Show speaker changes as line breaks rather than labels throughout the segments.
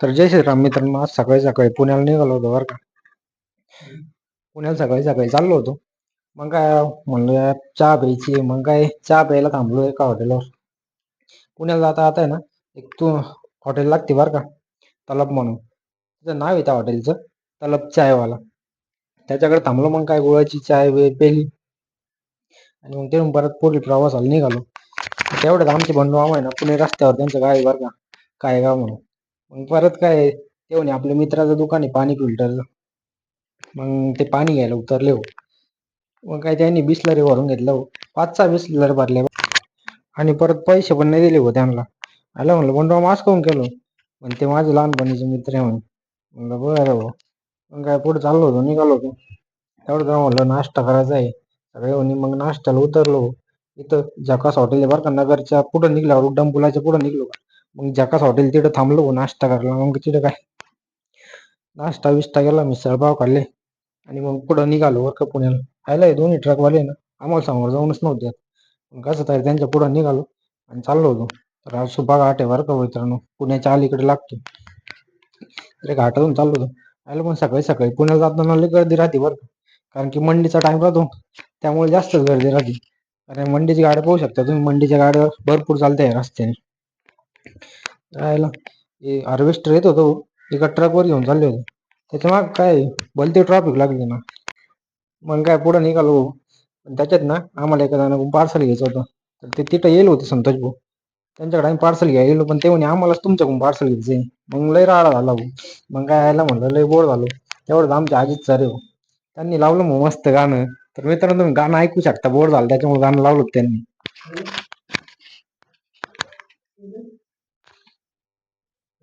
तर जय श्रीराम मित्रांनो आज सकाळी सकाळी पुण्याला निघालो होतो बरं का. पुण्याला सकाळी सकाळी चाललो होतो. मग काय म्हणलं यार चहा प्यायची मग काय चहा प्यायला थांबलो एका हॉटेलवर पुण्याला जाता आता आहे ना एक तू हॉटेल लागते बरं का तलब म्हणून. तिचं नाव आहे त्या हॉटेलचं तलब चायवाला. त्याच्याकडे थांबलो मग काय गुळाची चाय पेली. आणि मग तिथून परत पुढील प्रवासाला निघालो. तेवढ्यात आमचे बंधू मामा आहे ना पुणे रस्त्यावर त्यांचं गाय बरं का काय गाव म्हणून. मग परत काय ते म्हणे आपल्या मित्राचं दुकान आहे पाणी फिल्टरचं. मग ते पाणी घ्यायला उतरले हो. मग काय त्यांनी बिसलरी भरून घेतलं हो. पाच सहा बिसलरी भरल्या आणि परत पैसे पण नाही दिले हो त्यांना. आलं म्हणलं बंडू मास्क असं काऊन केलं हो? पण ते माझे लहानपणीचे मित्र आहे म्हणून म्हणलं बरं हो मग काय पुढे चाललो होतो निघालो होतो. तेवढं जाऊ म्हणलं नाश्ता करायचा आहे. सगळे म्हणे मग नाश्त्याला उतरलो. इथं जकास हॉटेल आहे बरं का नगरच्या पुढं निघल्यावर डंपुलाच्या पुढं निघलो का? मग जकास हॉटेल तिथं थांबलो नाश्ता करायला. मग तिथं काय? नाश्ता बिष्टा केला मिसळपाव खाल्ले. आणि मग पुढं निघालो वर का पुण्याला. खायला हे दोन्ही ट्रकवाले ना आम्हाला समोर जाऊनच नव्हते मग कसं तरी त्यांच्या पुढं निघालो आणि चाललो होतो. तर आज सुपा घाट आहे बरं का मित्रांनो. पुण्याच्या अलीकडे लागतो तरी घाटातून चाललो होतो. आयला पण सकाळी सकाळी पुण्याला जाताना लई गर्दी राहते बरं का. कारण की मंडीचा टाइम राहतो. त्यामुळे जास्तच गर्दी राहते. कारण मंडीची गाड्या पाहू शकता तुम्ही. मंडीच्या गाड्यावर भरपूर चालते रस्त्याने. हे हार्वेस्टर येत होतो एका ट्रकवर घेऊन चालले होते. त्याच्या माग काय भलते ट्रॉफिक लागली ना. मग काय पुढे निघालो पण त्याच्यात ना आम्हाला एका जणाकडून पार्सल घ्यायचं होतं. तर ते तिथं येईल होते संतोष भाऊ. त्यांच्याकडे आम्ही पार्सल घ्यायला गेलो पण ते म्हणे आम्हालाच तुमच्याकडून पार्सल घ्यायचं मग लय राडा झाला भाऊ. मग काय यायला म्हणलं लय बोर झालो. तेवढंच आमचे आजीच सर हो त्यांनी लावलं मग मस्त गाणं. तर मित्रांनो तुम्ही गाणं ऐकू शकता. बोर झालं त्याच्यामुळे गाणं लावलं होतं त्यांनी.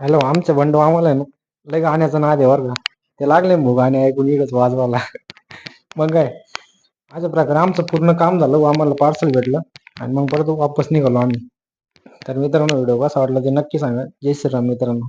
हॅलो आमचं बंडू आम्हाला आहे ना लय गाण्याचं नाद आहे बरं का. ते लागले भाऊ गाणे ऐकून इकडंच वाजवायला. मग काय अशा प्रकारे आमचं पूर्ण काम झालं व आम्हाला पार्सल भेटलं आणि मग परत वापस निघालो आम्ही. तर मित्रांनो व्हिडिओ कसा वाटला ते नक्की सांगा. जय श्रीराम मित्रांनो.